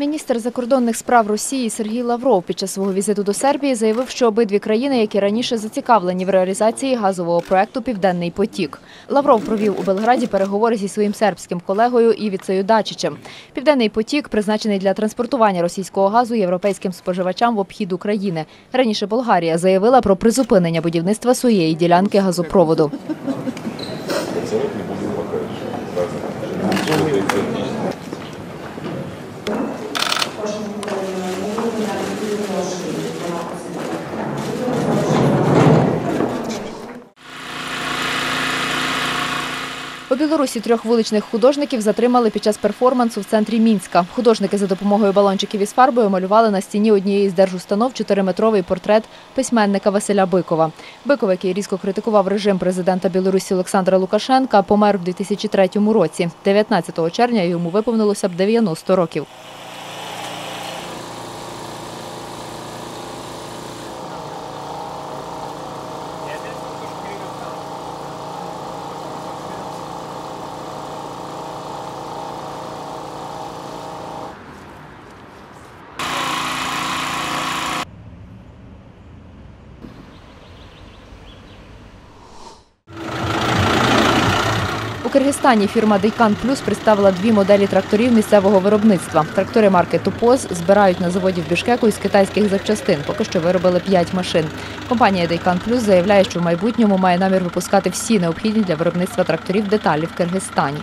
Міністр закордонних справ Росії Сергій Лавров під час свого візиту до Сербії заявив, що обидві країни, які раніше зацікавлені в реалізації газового проекту Південний потік. Лавров провів у Белграді переговори зі своїм сербським колегою Івіцею Дачичем. Південний потік призначений для транспортування російського газу європейським споживачам в обхід України. Раніше Болгарія заявила про призупинення будівництва своєї ділянки газопроводу. У Білорусі трьох вуличних художників затримали під час перформансу в центрі Мінська. Художники за допомогою балончиків із фарбою малювали на стіні однієї з держустанов чотириметровий портрет письменника Василя Бикова. Биков, який різко критикував режим президента Білорусі Олександра Лукашенка, помер в 2003 році. 19 червня йому виповнилося б 90 років. Киргизстані фірма Дейкан Плюс представила дві моделі тракторів місцевого виробництва. Трактори марки Тупоз збирають на заводі в Бішкеку із китайських запчастин. Поки що виробили п'ять машин. Компанія Дейкан Плюс заявляє, що в майбутньому має намір випускати всі необхідні для виробництва тракторів деталі в Киргизстані.